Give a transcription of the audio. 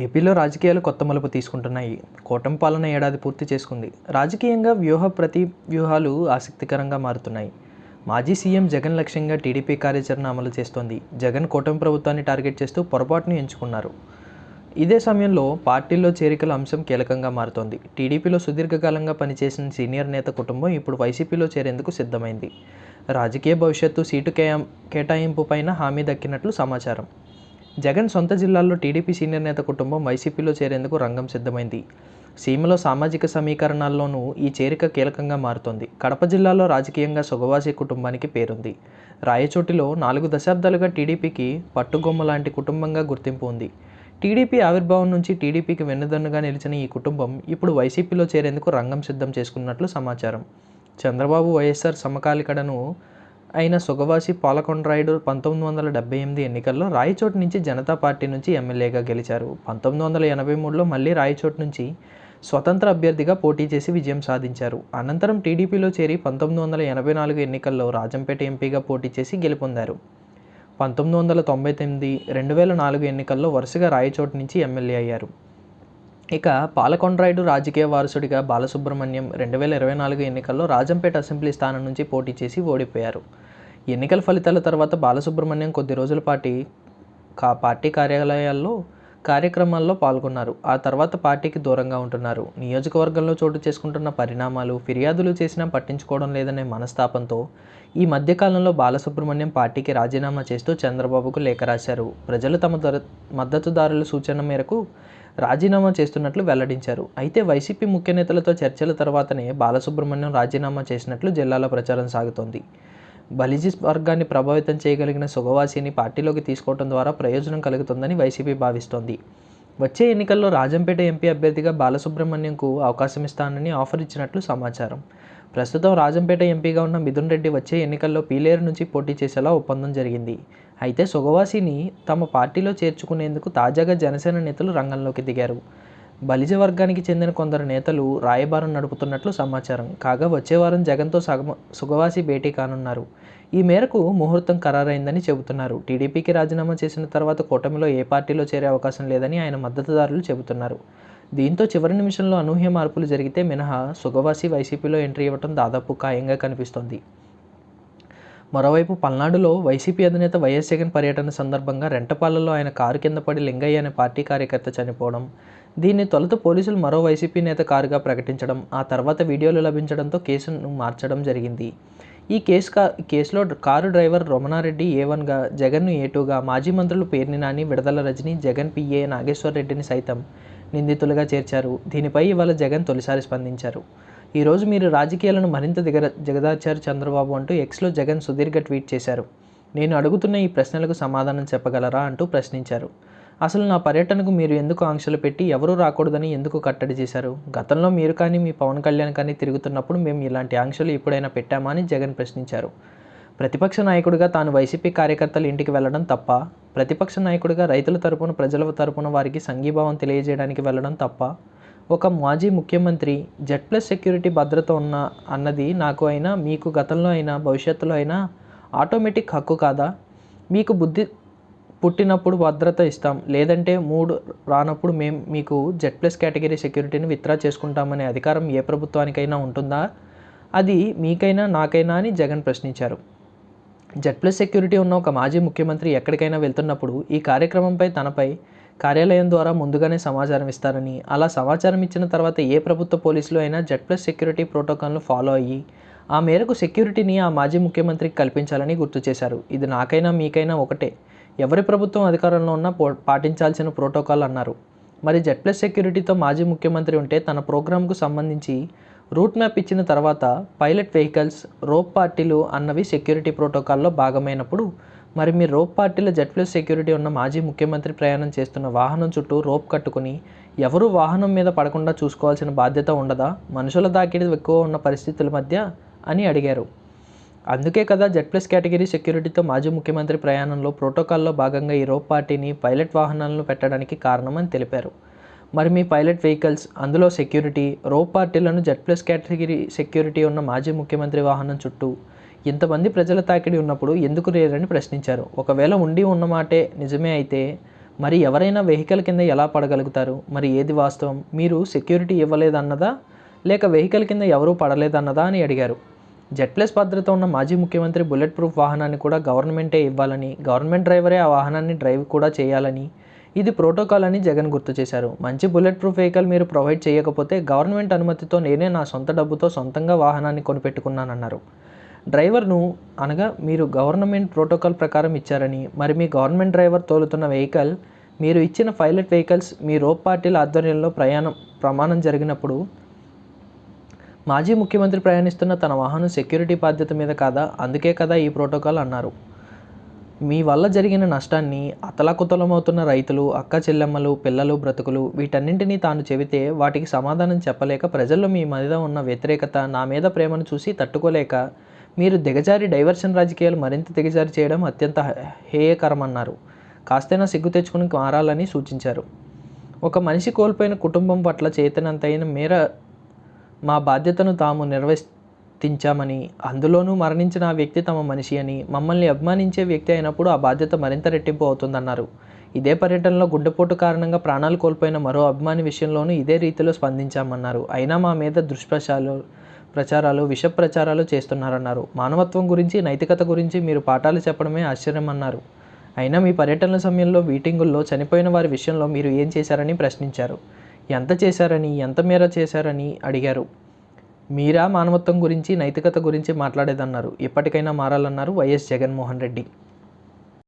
ఏపీలో రాజకీయాలు కొత్త మలుపు తీసుకుంటున్నాయి. కూటమి పాలన ఏడాది పూర్తి చేసుకుంది. రాజకీయంగా వ్యూహ ప్రతి వ్యూహాలు ఆసక్తికరంగా మారుతున్నాయి. మాజీ సీఎం జగన్ లక్ష్యంగా టీడీపీ కార్యాచరణ అమలు చేస్తోంది. జగన్ కూటమి ప్రభుత్వాన్ని టార్గెట్ చేస్తూ పొరపాటును ఎంచుకున్నారు. ఇదే సమయంలో పార్టీల్లో చేరికల అంశం కీలకంగా మారుతోంది. టీడీపీలో సుదీర్ఘకాలంగా పనిచేసిన సీనియర్ నేత కుటుంబం ఇప్పుడు వైసీపీలో చేరేందుకు సిద్ధమైంది. రాజకీయ భవిష్యత్తు సీటు కేటాయింపు పైన హామీ దక్కినట్లు సమాచారం. జగన్ సొంత జిల్లాల్లో టీడీపీ సీనియర్ నేత కుటుంబం వైసీపీలో చేరేందుకు రంగం సిద్ధమైంది. సీమలో సామాజిక సమీకరణాల్లోనూ ఈ చేరిక కీలకంగా మారుతోంది. కడప జిల్లాలో రాజకీయంగా సుగవాసి కుటుంబానికి పేరుంది. రాయచోటిలో నాలుగు దశాబ్దాలుగా టీడీపీకి పట్టుగొమ్మ లాంటి కుటుంబంగా గుర్తింపు ఉంది. టీడీపీ ఆవిర్భావం నుంచి టీడీపీకి వెన్నుదన్నుగా నిలిచిన ఈ కుటుంబం ఇప్పుడు వైసీపీలో చేరేందుకు రంగం సిద్ధం చేసుకున్నట్లు సమాచారం. చంద్రబాబు వైఎస్ఆర్ సమకాలికడను అయిన సుగవాసి పాలకొండరాయుడు పంతొమ్మిది వందల డెబ్బై ఎనిమిది ఎన్నికల్లో రాయచోటు నుంచి జనతా పార్టీ నుంచి ఎమ్మెల్యేగా గెలిచారు. పంతొమ్మిది వందల ఎనభై మూడులో మళ్ళీ రాయచోటు నుంచి స్వతంత్ర అభ్యర్థిగా పోటీ చేసి విజయం సాధించారు. అనంతరం టీడీపీలో చేరి పంతొమ్మిది వందల ఎనభై నాలుగు ఎన్నికల్లో రాజంపేట ఎంపీగా పోటీ చేసి గెలుపొందారు. పంతొమ్మిది వందల తొంభై తొమ్మిది రెండు వేల నాలుగు ఎన్నికల్లో వరుసగా రాయచోటు నుంచి ఎమ్మెల్యే అయ్యారు. ఇక పాలకొండరాయుడు రాజకీయ వారసుడిగా బాలసుబ్రహ్మణ్యం రెండు వేల ఇరవై నాలుగు ఎన్నికల్లో రాజంపేట అసెంబ్లీ స్థానం నుంచి పోటీ చేసి ఓడిపోయారు. ఎన్నికల ఫలితాల తర్వాత బాలసుబ్రహ్మణ్యం కొద్ది రోజుల పాటి కా పార్టీ కార్యాలయాల్లో కార్యక్రమాల్లో పాల్గొన్నారు. ఆ తర్వాత పార్టీకి దూరంగా ఉంటున్నారు. నియోజకవర్గంలో చోటు చేసుకుంటున్న పరిణామాలు ఫిర్యాదులు చేసినా పట్టించుకోవడం లేదనే మనస్తాపంతో ఈ మధ్యకాలంలో బాలసుబ్రహ్మణ్యం పార్టీకి రాజీనామా చేస్తూ చంద్రబాబుకు లేఖ రాశారు. ప్రజలు తమ దర మద్దతుదారుల సూచన మేరకు రాజీనామా చేస్తున్నట్లు వెల్లడించారు. అయితే వైసీపీ ముఖ్య నేతలతో చర్చల తర్వాతనే బాలసుబ్రహ్మణ్యం రాజీనామా చేసినట్లు జిల్లాలో ప్రచారం సాగుతోంది. బలిజీ వర్గాన్ని ప్రభావితం చేయగలిగిన సుగవాసిని పార్టీలోకి తీసుకోవడం ద్వారా ప్రయోజనం కలుగుతుందని వైసీపీ భావిస్తోంది. వచ్చే ఎన్నికల్లో రాజంపేట ఎంపీ అభ్యర్థిగా బాలసుబ్రహ్మణ్యంకు అవకాశం ఇస్తానని ఆఫర్ ఇచ్చినట్లు సమాచారం. ప్రస్తుతం రాజంపేట ఎంపీగా ఉన్న మిథున్ రెడ్డి వచ్చే ఎన్నికల్లో పీలేరు నుంచి పోటీ చేసేలా ఒప్పందం జరిగింది. అయితే సుగవాసిని తమ పార్టీలో చేర్చుకునేందుకు తాజాగా జనసేన నేతలు రంగంలోకి దిగారు. బలిజ వర్గానికి చెందిన కొందరు నేతలు రాయబారం నడుపుతున్నట్లు సమాచారం. కాగా వచ్చే వారం జగన్తో సగమ సుగవాసి భేటీ కానున్నారు. ఈ మేరకు ముహూర్తం ఖరారైందని చెబుతున్నారు. టీడీపీకి రాజీనామా చేసిన తర్వాత కూటమిలో ఏ పార్టీలో చేరే అవకాశం లేదని ఆయన మద్దతుదారులు చెబుతున్నారు. దీంతో చివరి నిమిషంలో అనూహ్య మార్పులు జరిగితే మినహా సుగవాసి వైసీపీలో ఎంట్రీ ఇవ్వడం దాదాపు ఖాయంగా కనిపిస్తోంది. మరోవైపు పల్నాడులో వైసీపీ అధినేత వైఎస్ జగన్ పర్యటన సందర్భంగా రెంటపాలలో ఆయన కారు కింద పడి లింగయ్య అనే పార్టీ కార్యకర్త చనిపోవడం దీన్ని తొలుత పోలీసులు మరో వైసీపీ నేత కారుగా ప్రకటించడం ఆ తర్వాత వీడియోలు లభించడంతో కేసును మార్చడం జరిగింది. ఈ కేసు కా కేసులో కారు డ్రైవర్ రమణారెడ్డి ఏ వన్గా జగన్ను ఏ టూగా మాజీ మంత్రులు పేర్ని నాని విడదల రజని జగన్ పిఏ నాగేశ్వరరెడ్డిని సైతం నిందితులుగా చేర్చారు. దీనిపై ఇవాళ జగన్ తొలిసారి స్పందించారు. ఈరోజు మీరు రాజకీయాలను మరింత దిగ జగదాచారు చంద్రబాబు అంటూ ఎక్స్లో జగన్ సుదీర్ఘ ట్వీట్ చేశారు. నేను అడుగుతున్న ఈ ప్రశ్నలకు సమాధానం చెప్పగలరా? అంటూ ప్రశ్నించారు. అసలు నా పర్యటనకు మీరు ఎందుకు ఆంక్షలు పెట్టి ఎవరూ రాకూడదని ఎందుకు కట్టడి చేశారు? గతంలో మీరు కానీ మీ పవన్ కళ్యాణ్ కానీ తిరుగుతున్నప్పుడు మేము ఇలాంటి ఆంక్షలు ఎప్పుడైనా పెట్టామా అని జగన్ ప్రశ్నించారు. ప్రతిపక్ష నాయకుడిగా తాను వైసీపీ కార్యకర్తల ఇంటికి వెళ్ళడం తప్ప ప్రతిపక్ష నాయకుడిగా రైతుల తరపున ప్రజల తరపున వారికి సంఘీభావం తెలియజేయడానికి వెళ్ళడం తప్ప ఒక మాజీ ముఖ్యమంత్రి జెడ్ ప్లస్ సెక్యూరిటీ భద్రత ఉన్న అన్నది నాకు అయినా మీకు గతంలో అయినా భవిష్యత్తులో అయినా ఆటోమేటిక్ హక్కు కాదా? మీకు బుద్ధి పుట్టినప్పుడు భద్రత ఇస్తాం. లేదంటే మూడు రానప్పుడు మేము మీకు జెడ్ ప్లస్ కేటగిరీ సెక్యూరిటీని విత్డ్రా చేసుకుంటామనే అధికారం ఏ ప్రభుత్వానికైనా ఉంటుందా? అది మీకైనా నాకైనా అని జగన్ ప్రశ్నించారు. జెడ్ ప్లస్ సెక్యూరిటీ ఉన్న ఒక మాజీ ముఖ్యమంత్రి ఎక్కడికైనా వెళ్తున్నప్పుడు ఈ కార్యక్రమంపై తనపై కార్యాలయం ద్వారా ముందుగానే సమాచారం ఇస్తారని అలా సమాచారం ఇచ్చిన తర్వాత ఏ ప్రభుత్వ పోలీసులు అయినా జెడ్ ప్లస్ సెక్యూరిటీ ప్రోటోకాల్ను ఫాలో అయ్యి ఆ మేరకు సెక్యూరిటీని ఆ మాజీ ముఖ్యమంత్రికి కల్పించాలని గుర్తు చేశారు. ఇది నాకైనా మీకైనా ఒకటే. ఎవరి ప్రభుత్వం అధికారంలో ఉన్నా పాటించాల్సిన ప్రోటోకాల్ అన్నారు. మరి జెడ్ ప్లస్ సెక్యూరిటీతో మాజీ ముఖ్యమంత్రి ఉంటే తన ప్రోగ్రాంకు సంబంధించి రూట్ మ్యాప్ ఇచ్చిన తర్వాత పైలట్ వెహికల్స్ రోప్ పార్టీలు అన్నవి సెక్యూరిటీ ప్రోటోకాల్లో భాగమైనప్పుడు మరి మీ రోప్ పార్టీల జెడ్ ప్లస్ సెక్యూరిటీ ఉన్న మాజీ ముఖ్యమంత్రి ప్రయాణం చేస్తున్న వాహనం చుట్టూ రోప్ కట్టుకుని ఎవరు వాహనం మీద పడకుండా చూసుకోవాల్సిన బాధ్యత ఉండదా? మనుషుల దాకిడి ఎక్కువ ఉన్న పరిస్థితుల మధ్య అని అడిగారు. అందుకే కదా జెడ్ ప్లస్ కేటగిరీ సెక్యూరిటీతో మాజీ ముఖ్యమంత్రి ప్రయాణంలో ప్రోటోకాల్లో భాగంగా ఈ రోప్ పార్టీని పైలట్ వాహనాలను పెట్టడానికి కారణమని తెలిపారు. మరి మీ పైలట్ వెహికల్స్ అందులో సెక్యూరిటీ రోప్ పార్టీలను జెడ్ ప్లస్ కేటగిరీ సెక్యూరిటీ ఉన్న మాజీ ముఖ్యమంత్రి వాహనం చుట్టూ ఇంతమంది ప్రజల తాకిడి ఉన్నప్పుడు ఎందుకు లేరని ప్రశ్నించారు. ఒకవేళ ఉండి ఉన్నమాటే నిజమే అయితే మరి ఎవరైనా వెహికల్ కింద ఎలా పడగలుగుతారు? మరి ఏది వాస్తవం? మీరు సెక్యూరిటీ ఇవ్వలేదన్నదా? లేక వెహికల్ కింద ఎవరూ పడలేదన్నదా అని అడిగారు. జెడ్ ప్లస్ భద్రత ఉన్న మాజీ ముఖ్యమంత్రి బుల్లెట్ ప్రూఫ్ వాహనాన్ని కూడా గవర్నమెంటే ఇవ్వాలని గవర్నమెంట్ డ్రైవరే ఆ వాహనాన్ని డ్రైవ్ కూడా చేయాలని ఇది ప్రోటోకాల్ అని జగన్ గుర్తు చేశారు. మంచి బుల్లెట్ ప్రూఫ్ వెహికల్ మీరు ప్రొవైడ్ చేయకపోతే గవర్నమెంట్ అనుమతితో నేనే నా సొంత డబ్బుతో సొంతంగా వాహనాన్ని కొనిపెట్టుకున్నానన్నారు. డ్రైవర్ను అనగా మీరు గవర్నమెంట్ ప్రోటోకాల్ ప్రకారం ఇచ్చారని మరి మీ గవర్నమెంట్ డ్రైవర్ తోలుతున్న వెహికల్ మీరు ఇచ్చిన పైలట్ వెహికల్స్ మీ రోప్ పార్టీల ఆధ్వర్యంలో ప్రయాణం ప్రమాణం జరిగినప్పుడు మాజీ ముఖ్యమంత్రి ప్రయాణిస్తున్న తన వాహనం సెక్యూరిటీ బాధ్యత మీద కాదా? అందుకే కదా ఈ ప్రోటోకాల్ అన్నారు. మీ వల్ల జరిగిన నష్టాన్ని అతలాకుతలమవుతున్న రైతులు అక్క చెల్లెమ్మలు పిల్లలు బ్రతుకులు వీటన్నింటినీ తాను చెబితే వాటికి సమాధానం చెప్పలేక ప్రజల్లో మీ మీద ఉన్న వ్యతిరేకత నా మీద ప్రేమను చూసి తట్టుకోలేక మీరు దిగజారి డైవర్షన్ రాజకీయాలు మరింత దిగజారి చేయడం అత్యంత హేయకరమన్నారు. కాస్తైనా సిగ్గు తెచ్చుకుని మారాలని సూచించారు. ఒక మనిషి కోల్పోయిన కుటుంబం పట్ల చేతనంతైన మేర మా బాధ్యతను తాము నిర్వర్తించామని అందులోనూ మరణించిన ఆ వ్యక్తి తమ మనిషి అని మమ్మల్ని అభిమానించే వ్యక్తి అయినప్పుడు ఆ బాధ్యత మరింత రెట్టింపు అవుతుందన్నారు. ఇదే పర్యటనలో గుండెపోటు కారణంగా ప్రాణాలు కోల్పోయిన మరో అభిమాని విషయంలోనూ ఇదే రీతిలో స్పందించామన్నారు. అయినా మా మీద దుష్ప్రచారాలు ప్రచారాలు విష ప్రచారాలు చేస్తున్నారన్నారు. మానవత్వం గురించి నైతికత గురించి మీరు పాఠాలు చెప్పడమే ఆశ్చర్యమన్నారు. అయినా మీ పర్యటనల సమయంలో మీటింగుల్లో చనిపోయిన వారి విషయంలో మీరు ఏం చేశారని ప్రశ్నించారు. ఎంత చేశారని ఎంత మేర చేశారని అడిగారు. మీరా మానవత్వం గురించి నైతికత గురించి మాట్లాడేదన్నారు. ఇప్పటికైనా మారాలన్నారు వైఎస్ జగన్మోహన్ రెడ్డి.